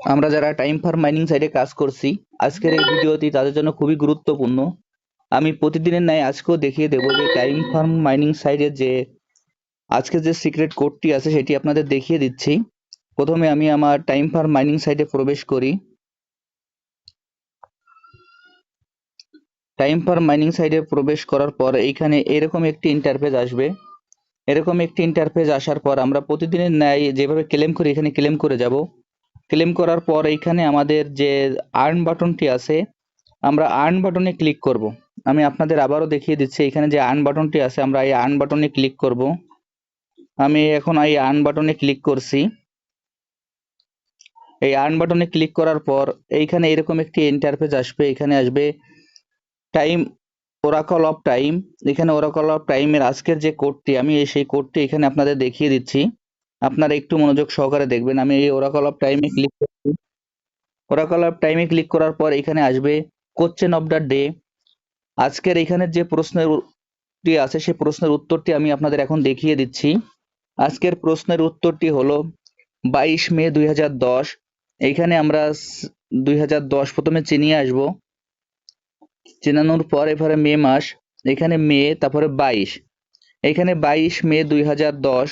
আমরা যারা time farm mining সাইটে কাজ করছি, আজকের এই ভিডিওটি তাদের জন্য খুবই গুরুত্বপূর্ণ। আমি প্রতিদিনের ন্যায় আজকেও দেখিয়ে দেবো যে টাইম ফার্ম মাইনিং সাইটের যে আজকে যে সিক্রেট কোডটি আছে, সেটি আপনাদের দেখিয়ে দিচ্ছি। প্রথমে আমি আমার টাইম ফার্ম মাইনিং সাইটে প্রবেশ করি। টাইম ফার্ম মাইনিং সাইটে প্রবেশ করার পর এইখানে এরকম একটি ইন্টারফেস আসবে। এরকম একটি ইন্টারফেস আসার পর আমরা প্রতিদিনের ন্যায় যেভাবে ক্লেম করি, এখানে ক্লেম করে যাব। ক্লেম করার পর এইখানে আমাদের যে আর্ন বাটনটি আছে, আমরা আর্ন বাটনে ক্লিক করব। আমি আপনাদের আবারও দেখিয়ে দিচ্ছি, এখানে যে আর্ন বাটনটি আছে, আমরা এই আর্ন বাটনে ক্লিক করব। আমি এখন এই আর্ন বাটনে ক্লিক করছি। এই আর্ন বাটনে ক্লিক করার পর এইখানে এরকম একটি ইন্টারফেস আসবে, এখানে আসবে টাইম ওরাকল অফ টাইম এখানে ওরাকল অফ টাইমের আজকের যে কোডটি আমি সেই কোডটি এখানে আপনাদের দেখিয়ে দিচ্ছি। আপনারা একটু মনোযোগ সহকারে দেখবেন। আমি এই ওরাকল অফ টাইমে ক্লিক করছি। ওরাকল অফ টাইমে ক্লিক করার পর এখানে আসবে কোশ্চেন অফ দ্য ডে আজকের এখানে যে প্রশ্নের উত্তরটি আছে সেই প্রশ্নের উত্তরটি আমি আপনাদের এখন দেখিয়ে দিচ্ছি। আজকের প্রশ্নের উত্তরটি হলো বাইশ মে দুই এইখানে আমরা দুই হাজার দশ প্রথমে চিনিয়ে আসব। চেনানোর পর এবারে মে মাস, এখানে মে, তারপরে বাইশ। এখানে বাইশ মে দুই হাজার দশ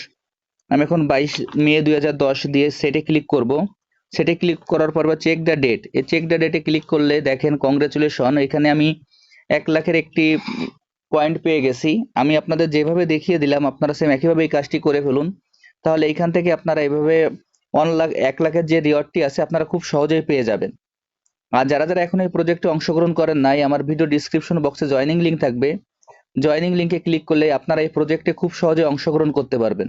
আমি এখন বাইশ মে দুই হাজার দশ দিয়ে সেটে ক্লিক করব। সেটে ক্লিক করার পর বা চেক দ্য ডেট এই চেক দ্য ডেটে ক্লিক করলে দেখেন কংগ্রেচুলেশন এখানে আমি এক লাখের একটি পয়েন্ট পেয়ে গেছি। আমি আপনাদের যেভাবে দেখিয়ে দিলাম, আপনারা সেম একইভাবে এই কাজটি করে ফেলুন। তাহলে এইখান থেকে আপনারা এভাবে ওয়ান লাখ, এক লাখের যে রিওয়ার্ডটি আছে, আপনারা খুব সহজেই পেয়ে যাবেন। আর যারা যারা এখন এই প্রজেক্টে অংশগ্রহণ করেন নাই, আমার ভিডিও ডিসক্রিপশন বক্সে জয়নিং লিঙ্ক থাকবে। জয়নিং লিঙ্কে ক্লিক করলে আপনারা এই প্রজেক্টে খুব সহজে অংশগ্রহণ করতে পারবেন।